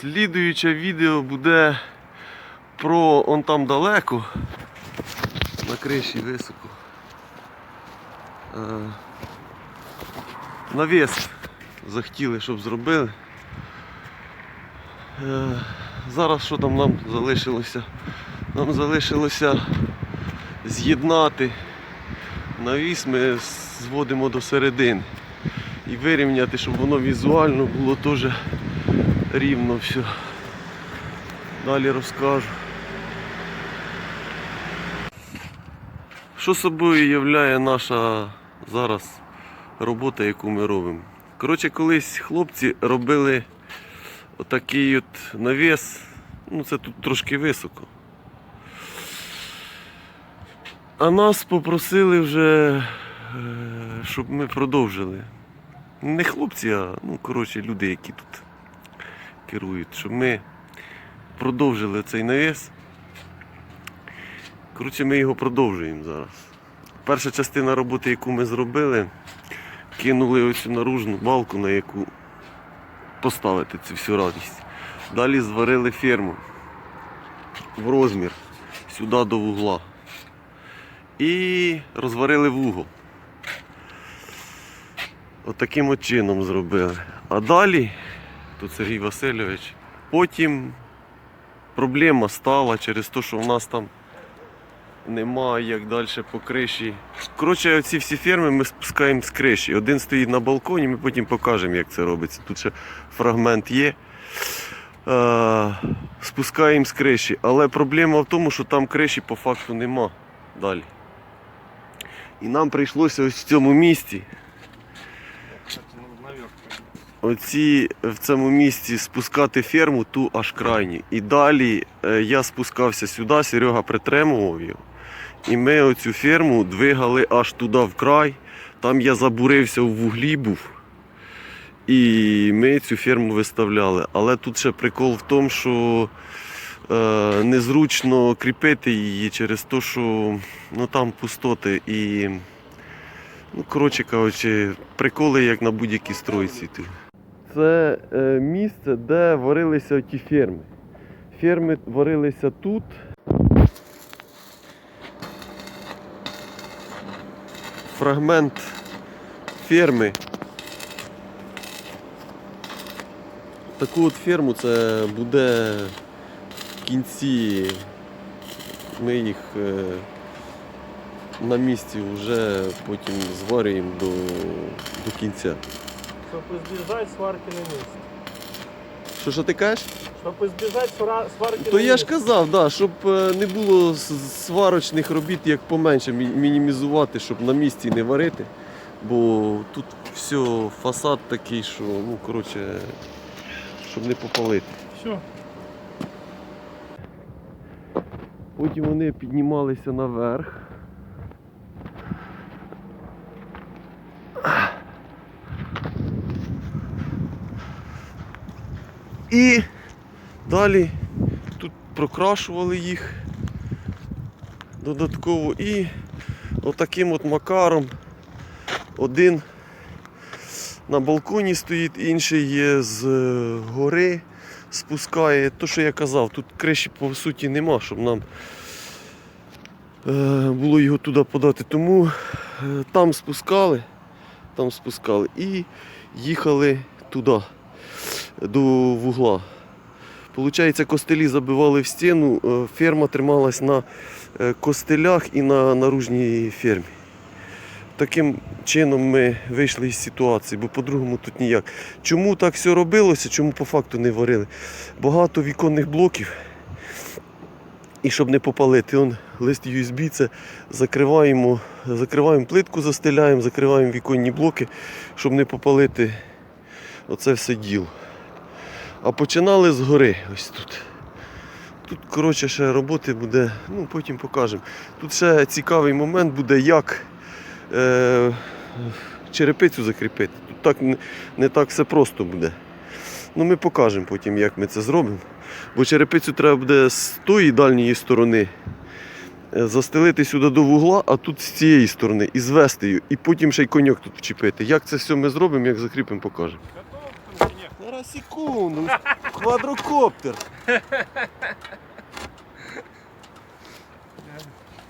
Слідуюче відео буде про он там далеко, на криші високо. Е, навіс захотіли, щоб зробили. Е, зараз що там нам залишилося? Нам залишилося з'єднати навіс, ми зводимо до середини і вирівняти, щоб воно візуально було теж рівно все. Далі розкажу. Що собою являє наша зараз робота, яку ми робимо? Коротше, колись хлопці робили отакий от навіс, ну це тут трошки високо. А нас попросили вже, е, щоб ми продовжили. Не хлопці, а ну, коротше, люди, які тут керують, щоб ми продовжили цей навіс. Коротше, ми його продовжуємо зараз. Перша частина роботи, яку ми зробили, кинули оцю наружну балку, на яку поставити цю всю радість. Далі зварили ферму в розмір сюди до вугла. І розварили вугол. Отаким от чином зробили. А далі, тут Сергій Васильович, потім проблема стала через те, що в нас там немає як далі по криші. Коротше, оці всі ферми ми спускаємо з криші. Один стоїть на балконі, ми потім покажемо, як це робиться. Тут ще фрагмент є. Е, спускаємо з криші. Але проблема в тому, що там криші по факту нема далі. І нам прийшлося ось в цьому місці оці в цьому місці спускати ферму ту аж крайні. І далі е, я спускався сюди, Серега притримував його. І ми оцю ферму двигали аж туди в край. Там я забурився в вуглі був. І ми цю ферму виставляли. Але тут ще прикол в тому, що е, незручно кріпити її через те, що ну, там пустоти і. Ну, коротше кажучи, приколи як на будь-якій стройці. Це е, місце, де варилися ті ферми. Ферми варилися тут. Фрагмент ферми. Таку от ферму це буде в кінці. Ми їх е, на місці вже потім зварюємо до, до кінця. Чтобы избежать сварки на месте. Що що ти кажеш? Избежать свара- сварки То на я ж казав, да, щоб е, не було с- сварочних робіт як поменше, мі- мінімізувати, щоб на місці не варити. Бо тут все, фасад такий, що, ну, коротше, щоб не попалити. Все. Потім вони піднімалися наверх. І далі тут прокрашували їх додатково і отаким от макаром один на балконі стоїть, інший є з е, гори спускає. То, що я казав, тут криші по суті нема, щоб нам е, було його туди подати. Тому е, там спускали, там спускали і їхали туди, до вугла. Получається, костелі забивали в стіну, е, ферма трималась на е, костелях і на наружній фермі. Таким чином ми вийшли із ситуації, бо по-другому тут ніяк. Чому так все робилося, чому по факту не варили? Багато віконних блоків. І щоб не попалити, он лист USB, це закриваємо, закриваємо плитку, застеляємо, закриваємо віконні блоки, щоб не попалити оце все діло. А починали з гори ось тут. Тут, коротше, ще роботи буде, ну потім покажемо. Тут ще цікавий момент буде, як е, черепицю закріпити. Тут так не, так все просто буде. Ну ми покажемо потім, як ми це зробимо. Бо черепицю треба буде з тої дальньої сторони е, застелити сюди до вугла, а тут з цієї сторони і звести її, і потім ще й коньок тут вчепити. Як це все ми зробимо, як закріпимо, покажемо. Зараз секунду. Квадрокоптер.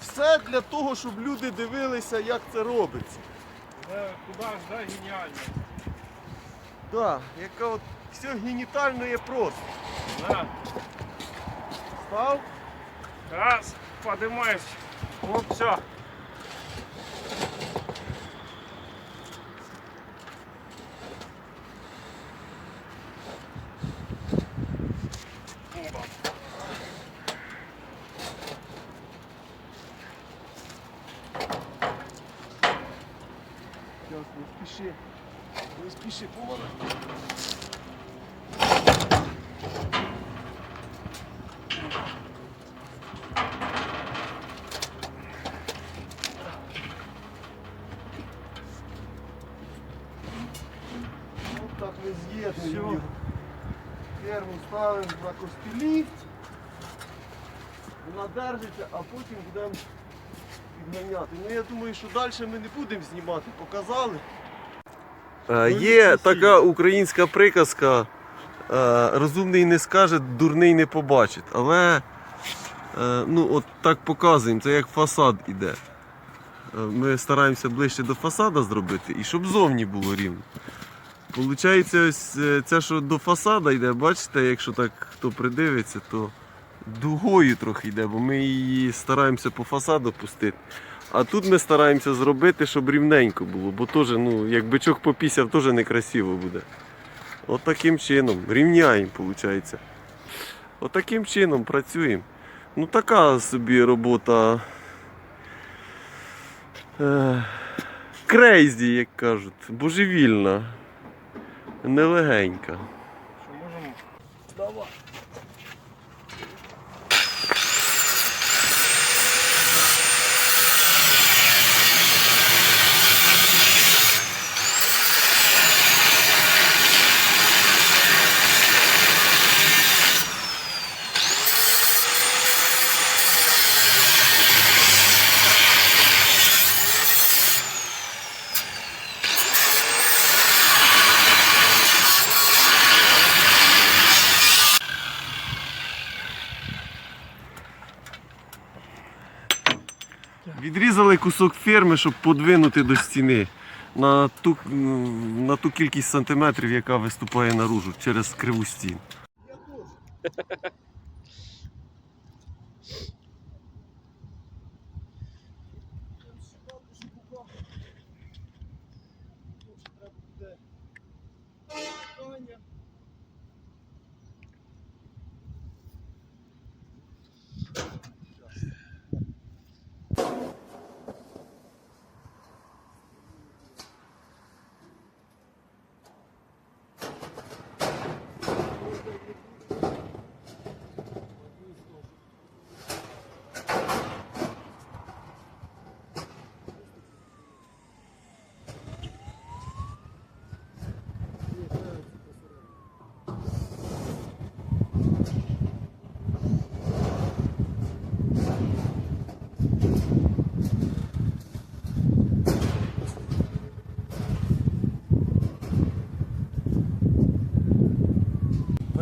Все для того, щоб люди дивилися, як це робиться. Куди ж, да, геніально. Да, яка от все генітально є просто. Да. Став? Раз, поднимаюсь. Вот все. Сейчас, не спіши. Не спіши, помагай. Ось так ми з'єднуємо. його. Перву ставимо на костелі. Вона держиться, а потім будемо підганяти. Ну я думаю, що далі ми не будемо знімати, показали. Ну, Є така українська приказка. е, Розумний не скаже, дурний не побачить. Але е, ну, от так показуємо, це як фасад іде. Е, Ми стараємося ближче до фасада зробити і щоб зовні було рівно. Получається, ось е, це, що до фасада йде, бачите, якщо так хто придивиться, то дугою трохи йде, бо ми її стараємося по фасаду пустити. А тут ми стараємося зробити, щоб рівненько було, бо теж, ну, як бичок попісяв, теж некрасиво буде. От таким чином, рівняємо, виходить. От таким чином працюємо. Ну така собі робота. Крейзі, як кажуть, божевільна, нелегенька. Відрізали кусок ферми, щоб подвинути до стіни на ту, на ту кількість сантиметрів, яка виступає наружу через криву стін.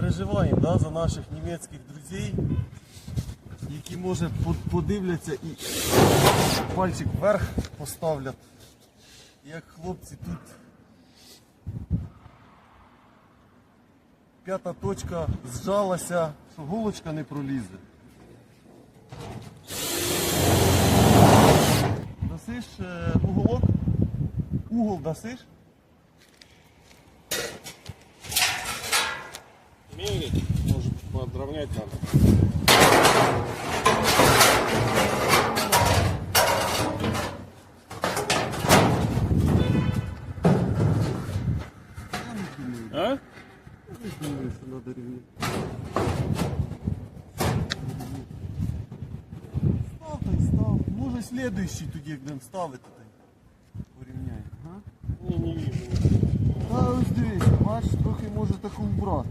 Переживаємо да, за наших німецьких друзів, які може подивляться і пальчик вверх поставлять. Як хлопці тут п'ята точка зжалася, що голочка не пролізе. Дасиш е, уголок? Угол дасиш? Мерить. Может, подровнять надо. А? Думаю, що надо рівні. Став та й став. Може слідуючий тоді, як будемо ставити, та й порівняємо. Ага. Не, не вижу. Та ось дивіться, бач, трохи може таку вбрати.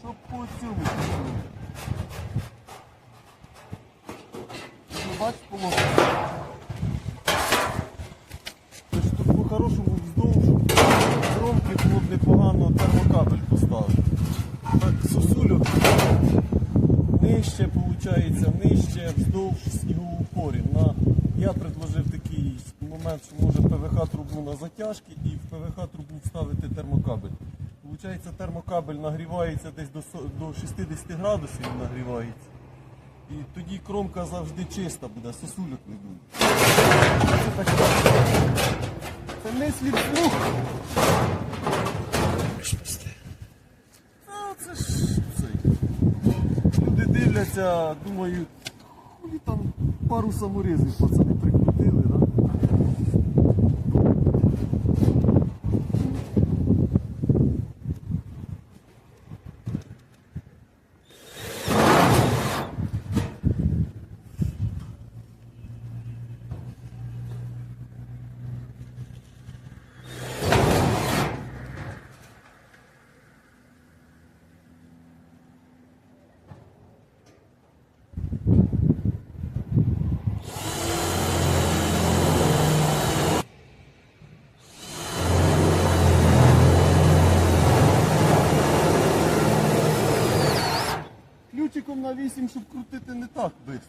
Щоб по цьому пішло. Ну, Бач, полоска. Тут по-хорошому вздовж, громко поставити. Так, сосульок нижче, виходить, нижче вздовж снігову порі. Я предложив такий момент, що може ПВХ трубу на затяжки і в ПВХ трубу вставити термокабель. Получається, термокабель нагрівається десь до, до 60 градусів нагрівається. І тоді кромка завжди чиста буде, сосульок не буде. Це. Не слід слух. Це ж цей. Люди дивляться, думають, хулі там пару саморізів пацани прикрутили, да? Ключиком на 8, щоб крутити не так швидко.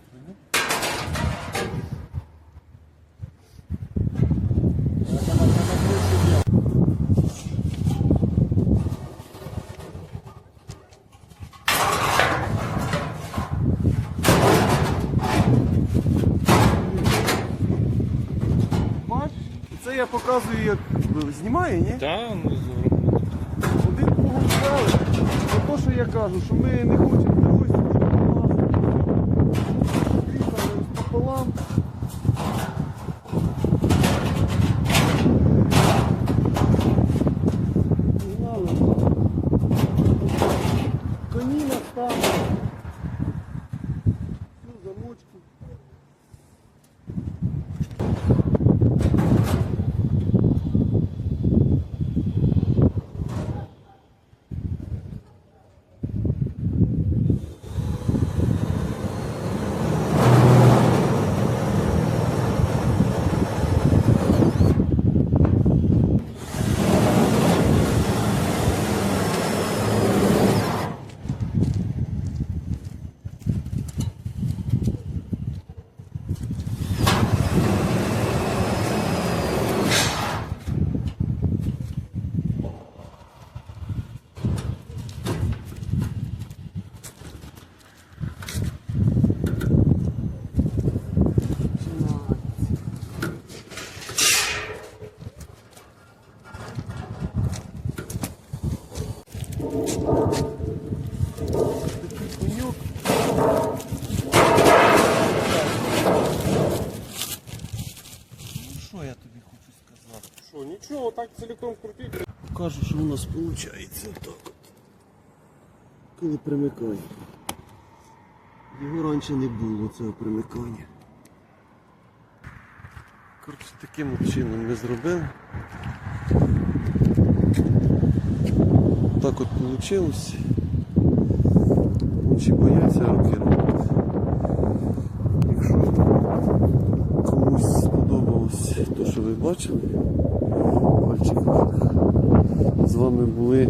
Це я показую, як знімає, ні? Да, ну зроблено. Один погончали. Це то, що я кажу, що ми не хочемо так цілком крутить. Покажу, що у нас виходить отак от. Коли примикає. Його раніше не було, цього примикання. Коротше, таким чином ми зробили. Так от вийшло. Очі бояться руки робити. Якщо комусь сподобалось те, що ви бачили, вверх. З вами були.